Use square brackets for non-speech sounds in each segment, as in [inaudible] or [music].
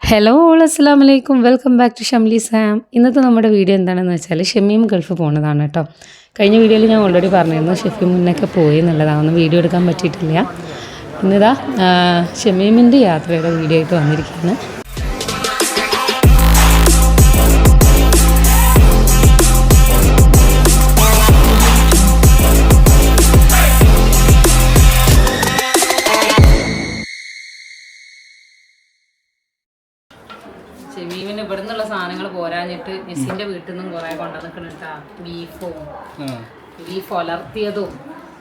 Hello all അസ്സാം വലൈക്കും welcome back to Shamli Sam ഇന്നത്തെ നമ്മുടെ വീഡിയോ എന്താണെന്ന് വെച്ചാൽ ഷമീം ഗൾഫ് പോകുന്നതാണ് കേട്ടോ കഴിഞ്ഞ വീഡിയോയിൽ ഞാൻ ഓൾറെഡി പറഞ്ഞിരുന്നു ഷെഫി മുന്നൊക്കെ പോയി എന്നുള്ളതാണ് വീഡിയോ എടുക്കാൻ പറ്റിയിട്ടില്ല. ഇന്നിതാ ഷെമീമിന്റെ യാത്രയുടെ വീഡിയോ ആയിട്ട് വന്നിരിക്കുകയാണ്. സാധനങ്ങൾ പോരാഞ്ഞിട്ട് മെസ്സിന്റെ വീട്ടിൽ നിന്നും കുറെ കൊണ്ടുവന്നിട്ടുണ്ട് ബീഫും ബീഫ് ഒലർത്തിയതും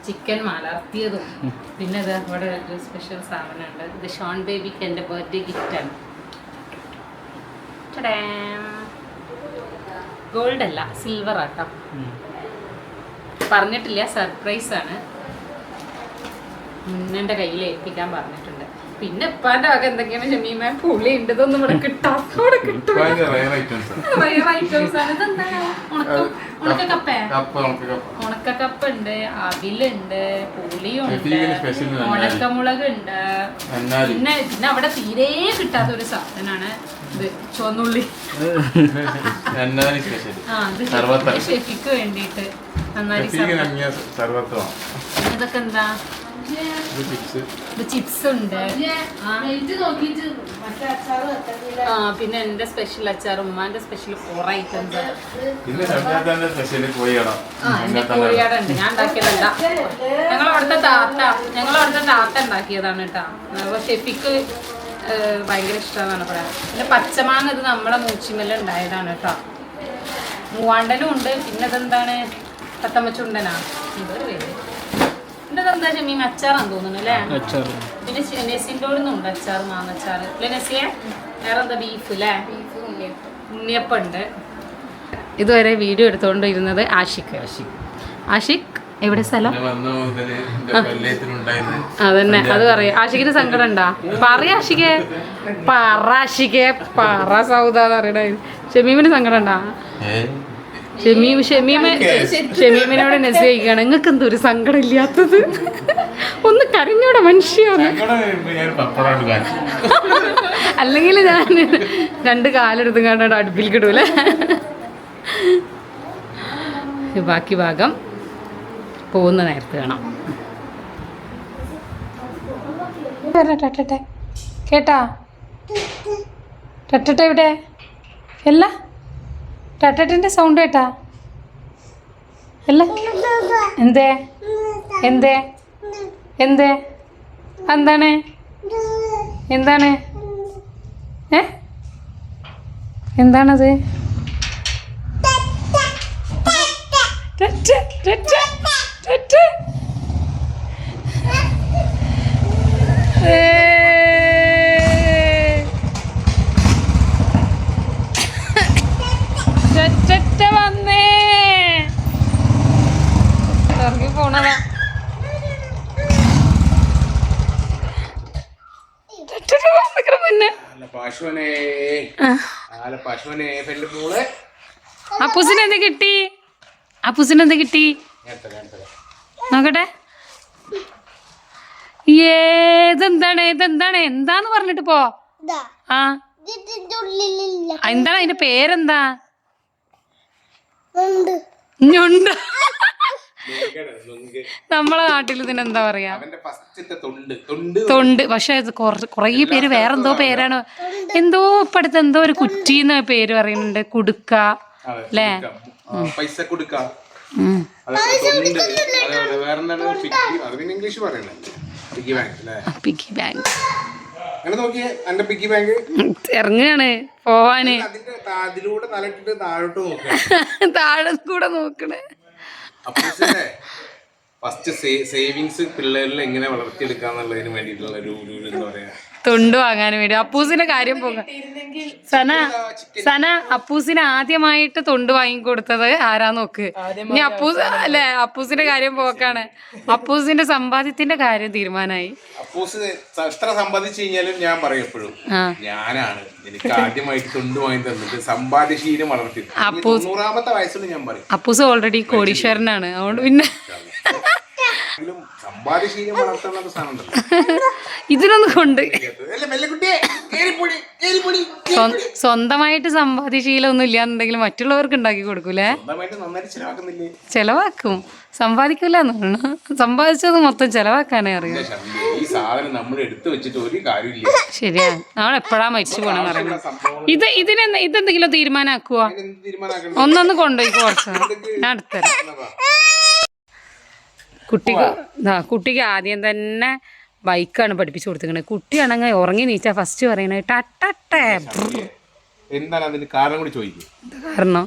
ചിക്കൻ മലർത്തിയതും. പിന്നെ ഇത് ഇവിടെ ഒരു സ്പെഷ്യൽ സാധനമുണ്ട്. ഇത് ഷോൺ ബേബിക്ക് എന്റെ ബർത്ത്ഡേ ഗിഫ്റ്റാണ്. ഗോൾഡ് അല്ല സിൽവർ ആട്ടോ. പറഞ്ഞിട്ടില്ല സർപ്രൈസ് ആണ്. മുന്നന്റെ കയ്യിൽ ഏൽപ്പിക്കാൻ പറഞ്ഞിട്ടുണ്ട്. പിന്നെ ഇപ്പാന്റെ വക എന്തൊക്കെയാണ് ഷമീമ പുളി ഉണ്ട് ഇതൊന്നും ഇവിടെ കിട്ടാത്ത ഇവിടെ കിട്ടും ഭയങ്കര rare items ആണ്. റയർ ഐറ്റംസ് ആണ്. ഇതെന്താ? ഉണക്ക ഉണക്കക്കപ്പേ? കപ്പ, ഉണക്കക്കപ്പ. ഉണ്ട് അവിലുണ്ട് പുളിയുണ്ട് ഉണക്കമുളക് ഉണ്ട് പിന്നെ പിന്നെ അവിടെ തീരെ കിട്ടാത്ത ഒരു സാധനമാണ് ഇത് ചുവന്നുള്ളി. ഷെഫിക്ക് വേണ്ടിയിട്ട് ഇതൊക്കെ എന്താ? ചിപ്സ് ഉണ്ട്. ആ. ആ പിന്നെ എന്റെ സ്പെഷ്യൽ അച്ചാർ ഉമ്മാന്റെ സ്പെഷ്യൽ കുറെ ഐറ്റംസ്. ആ എന്റെ കോഴിയാട ഉണ്ട്. ഞാൻ ഉണ്ടാക്കിയതല്ല ഞങ്ങൾ അവിടുത്തെ താത്ത ഞങ്ങൾ അവിടുത്തെ താത്ത ഉണ്ടാക്കിയതാണ് കേട്ടോ. ഷെഫിക്ക് ഭയങ്കര ഇഷ്ടമാണ് പറയാ. പിന്നെ പച്ചമാങ്ങ ഇത് നമ്മളെ മൂച്ചിമല്ല ഉണ്ടായതാണ് കേട്ടോ. മൂവാണ്ടനും ഉണ്ട്. പിന്നെ ഇതെന്താണ്? പത്തമ്മച്ചുണ്ടനാ ഇതൊരു പേര്. പിന്നെ ഇതെന്താ ചെമ്മീൻ അച്ചാറാന്ന് തോന്നുന്നു അല്ലേ? പിന്നെ ചെ- നെസിന്റെ ഉണ്ട് അച്ചാർ മാങ്ങച്ചാർ അല്ലേ നെസിയെ വേറെ എന്താ ബീഫ് അല്ലേ ഉണ്ണിയപ്പം ഉണ്ട് ഇതുവരെ വീഡിയോ എടുത്തുകൊണ്ടിരുന്നത് ആഷിഖ് ആഷിഖ് എവിടെ സ്ഥലം? അതന്നെ അത് പറയാം. ആഷിഖിന് സങ്കടം ഉണ്ടാ? പറ ആഷിഖെ പറ ആഷിഖെ പറ സൗദാന്ന് പറയണ ഷമീമിന് സങ്കടം ഉണ്ടാ? ഷമീം ഷമീമ് ഷമീമിനോട് നെസ് കഴിക്കുകയാണ് നിങ്ങൾക്ക് എന്തോ ഒരു സങ്കടം ഇല്ലാത്തത് ഒന്ന് കരഞ്ഞോടെ മനുഷ്യാണ്. അല്ലെങ്കിൽ ഞാൻ രണ്ട് കാലെടുത്തും കണ്ടോ അടുപ്പിൽ കിടൂലേ. ബാക്കി ഭാഗം പോകുന്ന നേരത്ത് കാണാം. കേട്ടാ? ടട്ടട്ടെ ഇവിടെ? അല്ല ടട്ടട്ടിന്റെ സൗണ്ട് കേട്ടാ? അല്ല. എന്തേ? എന്തേ? എന്തേ? എന്താണ്? എന്താണ്? ഏ? എന്താണത്? ടറ്റ, മോളെ അപ്പൂസിന് എന്ത് കിട്ടി? അപ്പൂസിന് എന്ത് കിട്ടി? നോക്കട്ടെ. ഏതെന്താണ് ഇതെന്താണ് എന്താന്ന് പറഞ്ഞിട്ട് പോ. ആ, എന്താണ് അതിന്റെ പേരെന്താ? ഞുണ്ട്. നമ്മളെ നാട്ടിൽ ഇതിനെന്താ പറയാ? തൊണ്ട്. തൊണ്ട് തൊണ്ട്. പക്ഷെ കൊറേ കുറേ പേര് വേറെന്തോ പേരാണ്. എന്തോ ഇപ്പൊ അടുത്ത് എന്തോ ഒരു കുറ്റിന്ന് പേര് പറയുന്നുണ്ട്. കുടുക്ക. അല്ലേ പൈസ കുടുക്ക. ഇംഗ്ലീഷ് പിഗ്ഗി ബാങ്ക് ഇറങ്ങാണ് പോവാന്. താഴോട്ട് [laughs] കൂടെ നോക്കണേ. അപ്പൂസിന്റെ ഫസ്റ്റ് സേവിങ്സ് പിള്ളേരിൽ എങ്ങനെ വളർത്തിയെടുക്കാന്നുള്ളതിന് വേണ്ടിയിട്ടുള്ള ഒരു ഒരു ഒരു എന്താ പറയാ? തൊണ്ട് വാങ്ങാൻ വേണ്ടി. അപ്പൂസിന്റെ കാര്യം പോകാം. സന സന അപ്പൂസിന് ആദ്യമായിട്ട് തൊണ്ട് വാങ്ങിക്കൊടുത്തത് ആരാ നോക്ക്? ഇനി അപ്പൂസ് അല്ലെ അപ്പൂസിന്റെ കാര്യം പോക്കാണ്. അപ്പൂസിന്റെ സമ്പാദ്യത്തിന്റെ കാര്യം തീരുമാനമായി. അപ്പൂസ് സ- എത്ര സമ്പാദിച്ചു കഴിഞ്ഞാലും ഞാൻ പറയും എപ്പോഴും ഞാനാണ്. എനിക്ക് ആദ്യമായിട്ട് തൊണ്ടുമായി വാങ്ങി തന്നിട്ട് സമ്പാദ്യശീലം വളർത്തി നൂറാമത്തെ വയസ്സിൽ ഞാൻ പറയും. അപ്പൂസ് ഓൾറെഡി കോടീശ്വരനാണ്. അതുകൊണ്ട് പിന്നെ സമ്പാദ്യശീലം സാധനം ഇതിനൊന്നും കൊണ്ട്. സ്വന്തമായിട്ട് സമ്പാദ്യശീലമൊന്നും ഇല്ലാന്നുണ്ടെങ്കിൽ മറ്റുള്ളവർക്ക് ഉണ്ടാക്കി കൊടുക്കൂലേ? ചെലവാക്കും. സമ്പാദിക്കൂലെന്ന് പറഞ്ഞു. സമ്പാദിച്ചത് മൊത്തം ചെലവാക്കാനേ അറിയൂ. സാധനം നമ്മൾ എടുത്തു വെച്ചിട്ട് ഒരു കാര്യമില്ല. ശരിയാ. നമ്മൾ എപ്പോഴാ മരിച്ചു പോണെന്ന് പറയുന്നത് ഇത് ഇതിനെ ഇതെന്തെങ്കിലും തീരുമാനാക്കുവോ? ഒന്നൊന്ന് കൊണ്ടുപോയി കുറച്ച് ഞാൻ അടുത്തരാം കുട്ടിക്ക് ആ കുട്ടിക്ക് ആദ്യം തന്നെ ബൈക്കാണ് പഠിപ്പിച്ചു കൊടുത്തിരിക്കുന്നത് കുട്ടിയാണെങ്കിൽ ഉറങ്ങി നീച്ചാ ഫസ്റ്റ് പറയണത് ടട്ടേ എന്താണ് അതിന് കാരണം കൂടി ചോദിക്കും. കാരണം?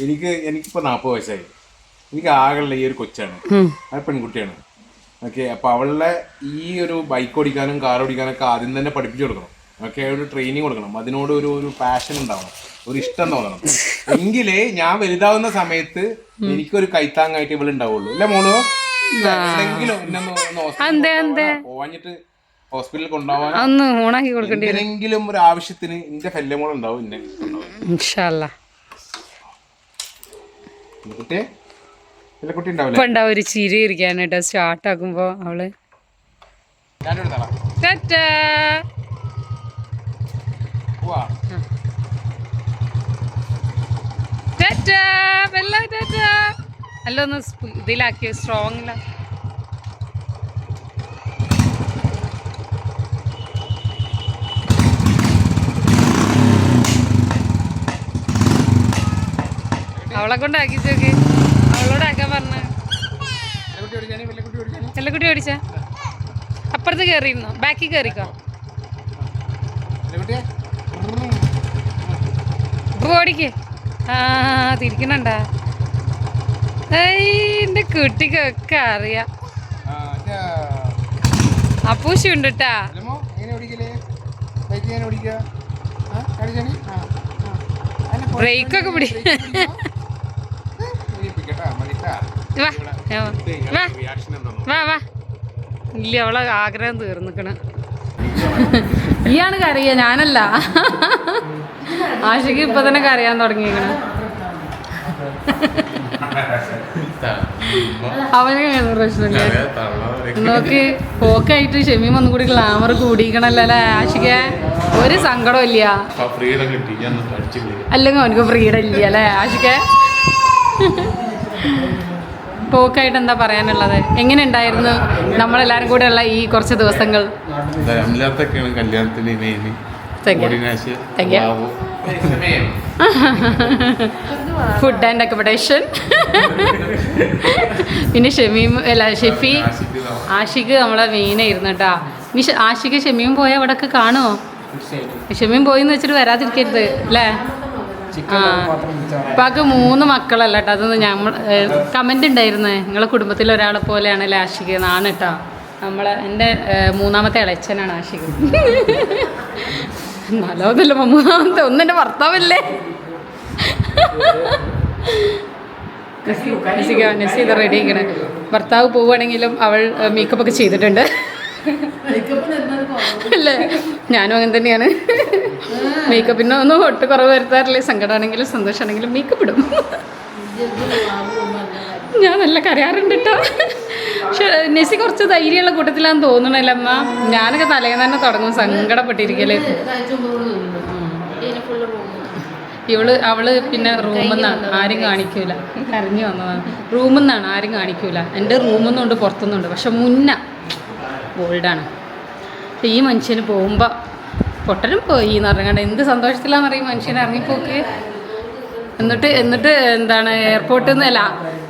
എനിക്ക് എനിക്കിപ്പോ നാപ്പത് വയസ്സായി. എനിക്ക് ആകെയുള്ള ഈ ഒരു കൊച്ചാണ്. അത് പെൺകുട്ടിയാണ്. ഓക്കെ അപ്പൊ അവളുടെ ഈ ഒരു ബൈക്ക് ഓടിക്കാനും കാർ ഓടിക്കാനും ഒക്കെ ആദ്യം തന്നെ പഠിപ്പിച്ചു കൊടുക്കണം. ഓക്കെ ഒരു ട്രെയിനിങ് കൊടുക്കണം. അതിനോട് ഒരു ഒരു പാഷൻ ഉണ്ടാവണം. ഒരു ഇഷ്ടം തോന്നണം. എങ്കിലേ ഞാൻ വലുതാവുന്ന സമയത്ത് എനിക്കൊരു കൈത്താങ്ങായിട്ട് ഇവൾ ഉണ്ടാവുള്ളൂ. അല്ലെ മോളോ? പോവാഞ്ഞിട്ട് ഹോസ്പിറ്റലിൽ കൊണ്ടുപോകാൻ ഒന്ന് ഓണാക്കി കൊടുക്കേണ്ടി എന്തിനെങ്കിലും ഒരു ആവശ്യത്തിന് എന്റെ ഫെല്ലമോൾ ഉണ്ടാവും എന്നെ കുട്ടിയെ? ഇപ്പൊ ഉണ്ടാവും ഒരു ചിരി ഇരിക്കാനായിട്ട് സ്റ്റാർട്ട് ആക്കുമ്പോ അവൾ. അല്ല ഒന്ന് ഇതിലാക്കിയ ഇതിലാക്കി സ്ട്രോങ്ങില അവളെ കൊണ്ട് ആക്കിച്ചോക്ക് അവളോട് ആക്കാൻ പറഞ്ഞ എല്ലക്കുട്ടി ഓടിച്ച? അപ്പുറത്ത് കയറിയിരുന്നോ ബാക്കിൽ കയറിക്കോ ഓടിക്കേ. ആ തിരിക്കണണ്ടാ? എന്റെ കുട്ടിക്കൊക്കെ അറിയാം. അപ്പൂശി ഉണ്ട് അല്ലമ്മോ എങ്ങനെ വാ വാ ഇല്ല അവളെ ആഗ്രഹം തീർന്നിക്കണ. ഇയാണ് കറിയ ഞാനല്ല. ആശയ്ക്ക് ഇപ്പൊ തന്നെ കറിയാൻ തുടങ്ങിയേക്കണ അവന് പ്രശ്നമില്ല. നോക്ക് പോക്കായിട്ട് ഷെമീം ഒന്നും കൂടി ഗ്ലാമർ കൂടിയിക്കണല്ലോ അല്ലേ ആശിക ഒരു സങ്കടം ഇല്ല. അല്ലെങ്കിൽ അവനക്ക് ഫ്രീഡം ഇല്ല അല്ലേ ആശിക പോക്കായിട്ട് എന്താ പറയാനുള്ളത്? എങ്ങനെ ഉണ്ടായിരുന്നു നമ്മളെല്ലാരും കൂടെ ഉള്ള ഈ കുറച്ച് ദിവസങ്ങൾ? കല്യാണത്തിന്. ഫുഡ് ആൻഡ് അക്കോമഡേഷൻ പിന്നെ ഷമീം അല്ല ഷെഫി ആഷിക്ക് നമ്മളെ മെയിനായിരുന്നു കേട്ടാ. ഇനി ആഷിഖ് ആഷിക്ക് ഷമീം പോയ അവിടെ ഒക്കെ കാണുമോ ഷമീം പോയിന്ന് വെച്ചിട്ട് വരാതിരിക്കരുത് അല്ലേ? ഉപ്പാക്ക് മൂന്ന് മക്കളല്ല കേട്ടോ അതൊന്ന് ഞമ്മൾ കമന്റ് ഉണ്ടായിരുന്നു നിങ്ങളെ കുടുംബത്തിൽ ഒരാളെ പോലെയാണ് അല്ലേ നാണ് എന്നാണ് കേട്ടോ നമ്മളെ എന്റെ മൂന്നാമത്തെ ഇളച്ചനാണ് ആഷിക്. നാലാമതല്ല മൂന്നാമത്തെ ഒന്നെന്റെ ഭർത്താവല്ലേ? നസിക നസീത റെഡി ഇങ്ങനെ. ഭർത്താവ് പോവുകയാണെങ്കിലും അവൾ മേക്കപ്പ് ഒക്കെ ചെയ്തിട്ടുണ്ട്. അല്ലേ? ഞാനും അങ്ങനെ തന്നെയാണ്. മേക്കപ്പിന് ഒന്നും ഒട്ട് കുറവ് വരുത്താറില്ലേ. സങ്കടമാണെങ്കിലും സന്തോഷമാണെങ്കിലും മേക്കപ്പ് ഇടും. ഞാൻ നല്ല കരയാറുണ്ട് കേട്ടോ പക്ഷെ നെസി കുറച്ച് ധൈര്യമുള്ള കൂട്ടത്തിലാന്ന് തോന്നണല്ലേ അമ്മ. ഞാനൊക്കെ തലേന്ന് തന്നെ തുടങ്ങും. സങ്കടപ്പെട്ടിരിക്കൽ. ഇവൾ അവൾ പിന്നെ റൂമിൽ നിന്നാണ് ആരും കാണിക്കൂല. കരഞ്ഞു വന്നതാണ് റൂമിൽ നിന്നാണ് ആരും കാണിക്കൂല. എന്റെ റൂമിൽ നിന്നുണ്ട് പുറത്തുനിന്നുണ്ട് പക്ഷെ മുന്ന ബോൾഡാണ് അപ്പോൾ ഈ മനുഷ്യന് പോകുമ്പോൾ പൊട്ടനും പോയി എന്ന് പറഞ്ഞാൽ എന്ത് സന്തോഷത്തിലാണെന്ന് അറിയും മനുഷ്യൻ ഇറങ്ങിപ്പോക്ക്? എന്നിട്ട് എന്നിട്ട് എന്താണ് എയർപോർട്ടിൽ നിന്നല്ല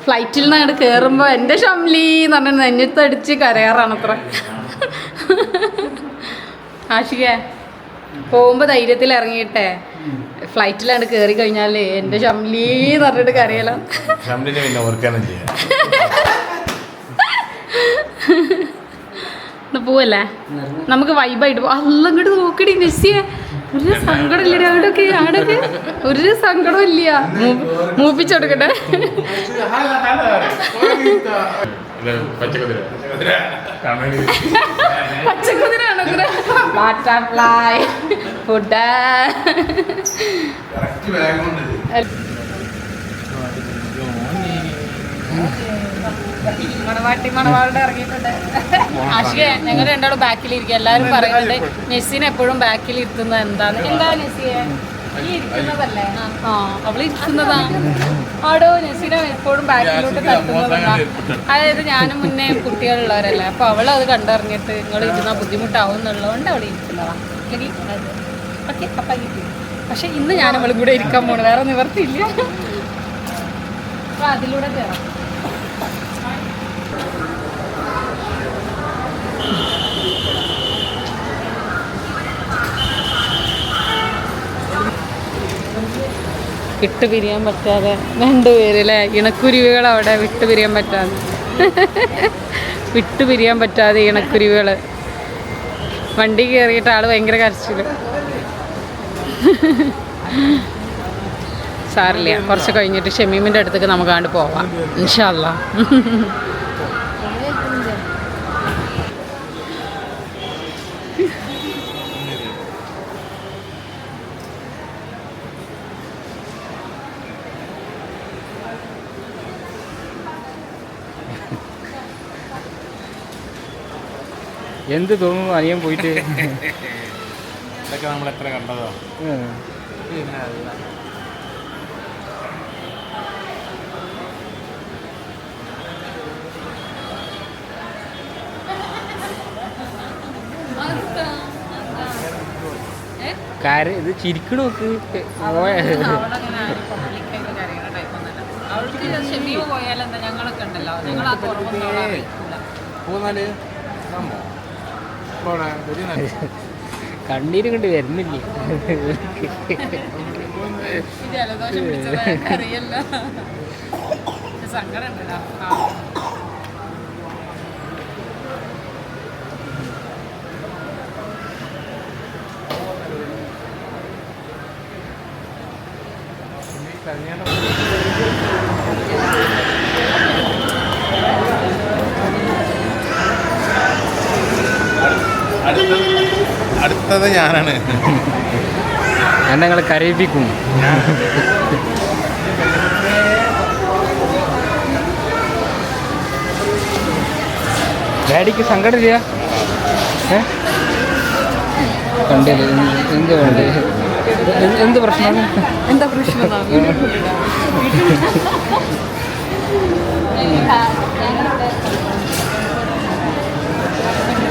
ഫ്ലൈറ്റിൽ നിന്ന് അങ്ങോട്ട് കയറുമ്പോൾ എന്റെ ഷംലി എന്ന് പറഞ്ഞാൽ നെഞ്ഞത്തടിച്ച് കരയാറാണത്ര ആഷിക പോകുമ്പോൾ ധൈര്യത്തിൽ ഇറങ്ങിയിട്ടെ. ഫ്ലൈറ്റിലാണ് കയറി കഴിഞ്ഞാൽ എന്റെ ഷംലി എന്ന് പറഞ്ഞിട്ട് കരയലോ [laughs] ഫാമിലിനെ പിന്നെ ഓർക്കാനും ചെയ്യാം എന്നാ പോവല്ലേ? നമുക്ക് വൈബായിട്ട് പോ അല്ല ഇങ്ങോട്ട് നോക്കിടി മെസ്സിയെ. ഒരു സങ്കടം ഇല്ലടി അവിടെയൊക്കെ അവിടെയൊക്കെ. ഒരു സങ്കടം ഇല്ല മൂപ്പിച്ചെടുക്കട്ടെ പച്ചക്കുതിരാണ് ബട്ടർഫ്ലൈ ഫുഡ് Thank you. മണവാട്ടി മണവാളുടെ ഇറങ്ങിയിട്ടുണ്ട്. ആഷിക ഞങ്ങൾ രണ്ടാളും ബാക്കിലിരിക്കുക എല്ലാവരും പറയുന്നുണ്ട് നെസ്സിനെ എപ്പോഴും ബാക്കിൽ ഇരുത്തുന്നത് എന്താണ് എന്താ നെസ്സിയെ ഈ ഇരിക്കുന്നതല്ലേ? ആ അവൾ ഇരിക്കുന്നതാ ആടോ നെസ്സിനെ എപ്പോഴും ബാക്കിലോട്ട് തട്ടുന്നതാ. അതായത് ഞാനും മുന്നേ കുട്ടികളുള്ളവരല്ലേ. അപ്പൊ അവൾ അത് കണ്ടറിഞ്ഞിട്ട് നിങ്ങൾ ഇരുന്ന ബുദ്ധിമുട്ടാവും എന്നുള്ളതുകൊണ്ട് അവൾ ഇരിക്കുന്നതാ. ഓക്കെ അപ്പൊ പക്ഷെ ഇന്ന് ഞാൻ അവളും കൂടെ ഇരിക്കാൻ പോണു. വേറെ നിവർത്തിയില്ല. അപ്പൊ അതിലൂടെ കയറാം വിട്ടുപിരിയാൻ പറ്റാതെ രണ്ടുപേരല്ലേ ഇണക്കുരുവികൾ അവിടെ വിട്ടു പിരിയാൻ പറ്റാതെ. വിട്ടു പിരിയാൻ പറ്റാതെ ഇണക്കുരുവികൾ. വണ്ടി കയറിയിട്ട് ആൾ ഭയങ്കര കരച്ചിൽ. സാറില്ല കുറച്ച് കഴിഞ്ഞിട്ട് ഷമീമിന്റെ അടുത്തേക്ക് നമുക്ക് കണ്ട് പോവാം. ഇൻഷാല്ല എന്ത് തോന്നുന്നു അനിയൻ പോയിട്ട്? ഇതൊക്കെ നമ്മൾ എത്ര കണ്ടതോ. കാര ഇത് ചിരിക്കണ നോക്ക്. അവൾക്ക് പോയാലെന്താ ഞങ്ങളൊക്കെ ഉണ്ടല്ലോ. ഞങ്ങൾ ആ കുറവൊന്നും കണ്ണീരും കൊണ്ട് വരുന്നില്ലേ? സങ്കടം അടുത്തത് അടുത്തത് ഞാനാണ്. ഞാൻ ഞങ്ങൾ കരയിപ്പിക്കും. ഡാഡിക്ക് സങ്കടമില്ല കണ്ടില്ല. എന്ത് എന്ത് വേണ്ടേ? എന്ത് എന്ത് പ്രശ്നമാണ് എന്താ പ്രശ്നം?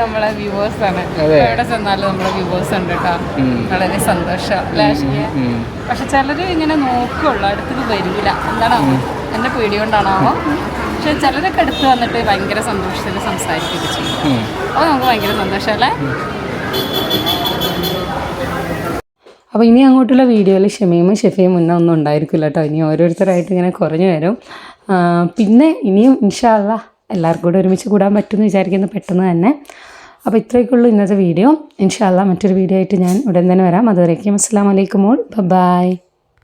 നമ്മളെ വ്യൂവേഴ്സ് ആണ്. എവിടെ ചെന്നാലും നമ്മളെ വ്യൂവേഴ്സ് ഉണ്ട് കേട്ടോ വളരെ സന്തോഷം. പക്ഷെ ചിലര് ഇങ്ങനെ നോക്കുള്ളൂ അടുത്തത് വരില്ല എന്താണോ എന്റെ പേടി കൊണ്ടാണാവോ പക്ഷെ ചിലരൊക്കെ അടുത്ത് വന്നിട്ട് ഭയങ്കര സന്തോഷത്തിൽ സംസാരിക്കുകയൊക്കെ ചെയ്യും. അപ്പോൾ നമുക്ക് ഭയങ്കര സന്തോഷമല്ലേ അപ്പോൾ ഇനി അങ്ങോട്ടുള്ള വീഡിയോയിൽ ഷമീമും ഷെഫിയും മുന്നേ ഒന്നും ഉണ്ടായിരിക്കില്ല കേട്ടോ ഇനി ഓരോരുത്തരായിട്ട് ഇങ്ങനെ കുറഞ്ഞു വരും. പിന്നെ ഇനിയും ഇൻഷാല്ല എല്ലാവർക്കും കൂടെ ഒരുമിച്ച് കൂടാൻ പറ്റുമെന്ന് വിചാരിക്കുന്നു പെട്ടെന്ന് തന്നെ. അപ്പോൾ ഇത്രയൊക്കെയുള്ളൂ ഇന്നത്തെ വീഡിയോ. ഇൻഷാല്ല മറ്റൊരു വീഡിയോ ആയിട്ട് ഞാൻ ഉടൻ തന്നെ വരാം. അതുവരേക്കും അസ്സാം വലൈക്കും മോൾ ബൈ